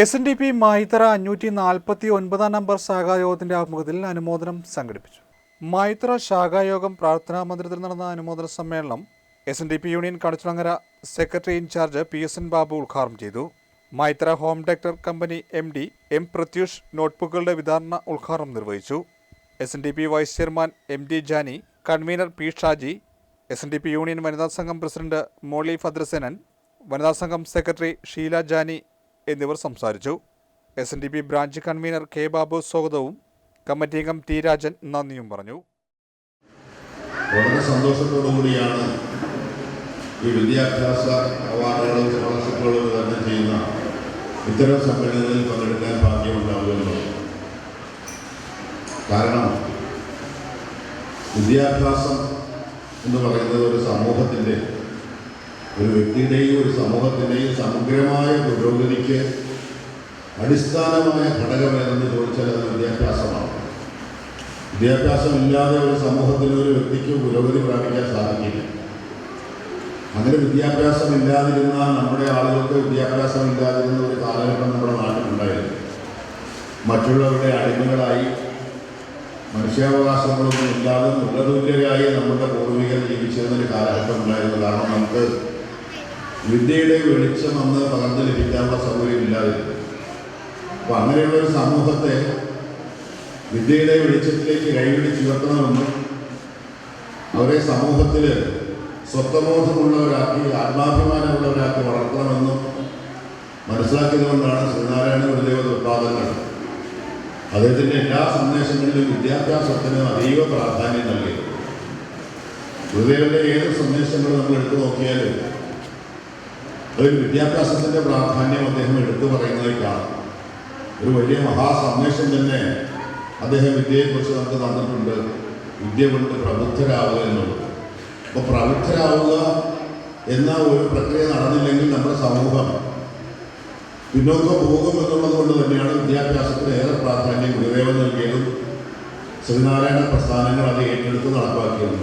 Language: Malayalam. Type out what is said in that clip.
S N D P Mayithara അഞ്ഞൂറ്റി നാൽപ്പത്തി ഒൻപതാം നമ്പർ ശാഖായോഗത്തിന്റെ ആഭിമുഖ്യത്തിൽ അനുമോദനം സംഘടിപ്പിച്ചു. മായിത്തറ ശാഖായോഗം പ്രാർത്ഥനാ മന്ദിരത്തിൽ നടന്ന അനുമോദന സമ്മേളനം S N D P union Kadachulangara secretary in charge P S N Babu ഉദ്ഘാടനം ചെയ്തു. Maithra home director company M D M Prathyush നോട്ട്ബുക്കുകളുടെ വിതരണ ഉദ്ഘാടനം നിർവഹിച്ചു. S N D P vice chairman M D Jani convener P Shaji S N D P union വനിതാ സംഘം പ്രസിഡന്റ് മോളി ഭദ്രസേനൻ വനിതാ സംഘം സെക്രട്ടറി ഷീല ജാനി എന്നിവർ സംസാരിച്ചു. S N D P branch convener K Babu സ്വാഗതവും കമ്മിറ്റി അംഗം ടി രാജൻ നന്ദിയും പറഞ്ഞു. വളരെ സന്തോഷത്തോടു കൂടിയാണ് ഈ വിദ്യാഭ്യാസ അവാർഡുകളും സ്കോളർഷിപ്പുകളും വിതരണം ചെയ്യുന്ന ഇത്തരം സമ്മേളനങ്ങളിൽ പങ്കെടുക്കാൻ ഭാഗ്യമുണ്ടാവുമല്ലോ കാരണം വിദ്യാഭ്യാസം എന്ന് പറയുന്നത് ഒരു സമൂഹത്തിന്റെ ഒരു വ്യക്തിയുടെയും ഒരു സമൂഹത്തിന്റെയും സമഗ്രമായ പുരോഗതിക്ക് അടിസ്ഥാനമായ ഘടകമേതെന്ന് ചോദിച്ചാൽ അത് വിദ്യാഭ്യാസമാണ്. വിദ്യാഭ്യാസം ഇല്ലാതെ ഒരു സമൂഹത്തിന് ഒരു വ്യക്തിക്ക് പുരോഗതി പ്രാപിക്കാൻ സാധിക്കില്ല. അങ്ങനെ വിദ്യാഭ്യാസം ഇല്ലാതിരുന്ന നമ്മുടെ ആളുകൾക്ക് വിദ്യാഭ്യാസം ഇല്ലാതിരുന്ന ഒരു കാലഘട്ടം നമ്മുടെ നാട്ടിലുണ്ടായിരുന്നു മറ്റുള്ളവരുടെ അടിമകളായി മനുഷ്യാവകാശങ്ങളൊന്നും ഇല്ലാതെ മൃഗതുല്യരായി നമ്മുടെ പൂർവികർ ജീവിച്ചിരുന്ന ഒരു കാലഘട്ടം ഉണ്ടായിരുന്നു. കാരണം നമുക്ക് വിദ്യയുടെ വെളിച്ചം അന്ന് പകർന്നു ലഭിക്കാനുള്ള സൗകര്യമില്ലാതിരുന്നു അപ്പോൾ അങ്ങനെയുള്ള ഒരു സമൂഹത്തെ വിദ്യയുടെ വെളിച്ചത്തിലേക്ക് കൈപിടിച്ചുയർത്തണമെന്നും അവരെ സമൂഹത്തിൽ സ്വത്വബോധമുള്ളവരാക്കി ആത്മാഭിമാനമുള്ളവരാക്കി വളർത്തണമെന്നും മനസ്സിലാക്കിയതുകൊണ്ടാണ് ശ്രീനാരായണ ഗുരുദേവ ഉത്പാദനങ്ങൾ അദ്ദേഹത്തിന്റെ എല്ലാ സന്ദേശങ്ങളിലും വിദ്യാഭ്യാസത്തിന് അതീവ പ്രാധാന്യം നൽകി. ഗുരുദേവന്റെ ഏത് സന്ദേശങ്ങളും നമ്മൾ എടുത്തു നോക്കിയാൽ അതിൽ വിദ്യാഭ്യാസത്തിന്റെ പ്രാധാന്യം അദ്ദേഹം എടുത്തു പറയുന്നതായി കാണാം ഒരു വലിയ മഹാസന്ദേശം തന്നെ അദ്ദേഹം വിദ്യയെക്കുറിച്ച് നമുക്ക് തന്നിട്ടുണ്ട്. വിദ്യ കൊണ്ട് പ്രബുദ്ധരാവുക എന്നുള്ളത്. അപ്പോൾ പ്രബുദ്ധരാവുക എന്ന ഒരു പ്രക്രിയ നടന്നില്ലെങ്കിൽ നമ്മുടെ സമൂഹം പിന്നോക്കം പോകും എന്നുള്ളത് കൊണ്ട് തന്നെയാണ് വിദ്യാഭ്യാസത്തിന് ഏറെ പ്രാധാന്യം ഗുരുദേവൻ നൽകിയതും ശ്രീനാരായണ പ്രസ്ഥാനങ്ങൾ അത് ഏറ്റെടുത്ത് നടപ്പാക്കിയതും